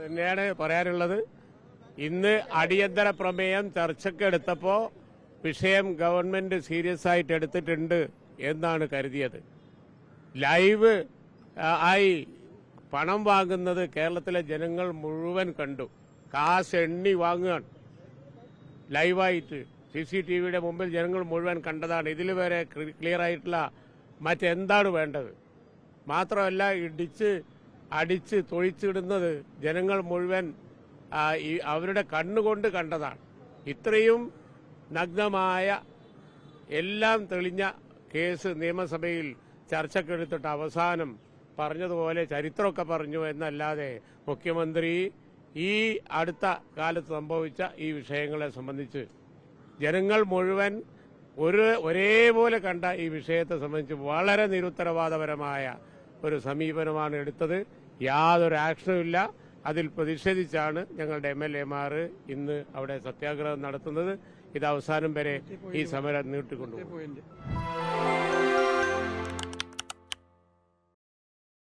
തന്നെയാണ് പറയാനുള്ളത്. ഇന്ന് അടിയന്തര പ്രമേയം ചർച്ചയ്ക്ക് എടുത്തപ്പോ വിഷയം ഗവൺമെന്റ് സീരിയസ് ആയിട്ട് എടുത്തിട്ടുണ്ട് എന്നാണ് കരുതിയത്. ലൈവ് ആയി പണം വാങ്ങുന്നത് കേരളത്തിലെ ജനങ്ങൾ മുഴുവൻ കണ്ടു. കാശ് എണ്ണി വാങ്ങുകയാണ്. ലൈവായിട്ട് സി സി ടി വിയുടെ മുമ്പിൽ ജനങ്ങൾ മുഴുവൻ കണ്ടതാണ്. ഇതിൽ വരെ ക്ലിയർ ആയിട്ടുള്ള മറ്റെന്താണ് വേണ്ടത്? മാത്രമല്ല ഇടിച്ച് അടിച്ച് തൊഴിച്ചിടുന്നത് ജനങ്ങൾ മുഴുവൻ അവരുടെ കണ്ണുകൊണ്ട് കണ്ടതാണ്. ഇത്രയും നഗ്നമായ എല്ലാം തെളിഞ്ഞ കേസ് നിയമസഭയിൽ ചർച്ചക്കെടുത്തിട്ട് അവസാനം പറഞ്ഞതുപോലെ ചരിത്രമൊക്കെ പറഞ്ഞു എന്നല്ലാതെ മുഖ്യമന്ത്രി ഈ അടുത്ത കാലത്ത് സംഭവിച്ച ഈ വിഷയങ്ങളെ സംബന്ധിച്ച് ജനങ്ങൾ മുഴുവൻ ഒരു ഒരേപോലെ കണ്ട ഈ വിഷയത്തെ സംബന്ധിച്ച് വളരെ നിരുത്തരവാദപരമായ ഒരു സമീപനമാണ് എടുത്തത്. യാതൊരു ആക്ഷനും ഇല്ല. അതിൽ പ്രതിഷേധിച്ചാണ് ഞങ്ങളുടെ എം എൽ എമാർ ഇന്ന് അവിടെ സത്യാഗ്രഹം നടത്തുന്നത്. ഇത് അവസാനം വരെ ഈ സമരം നീട്ടിക്കൊണ്ടുപോകും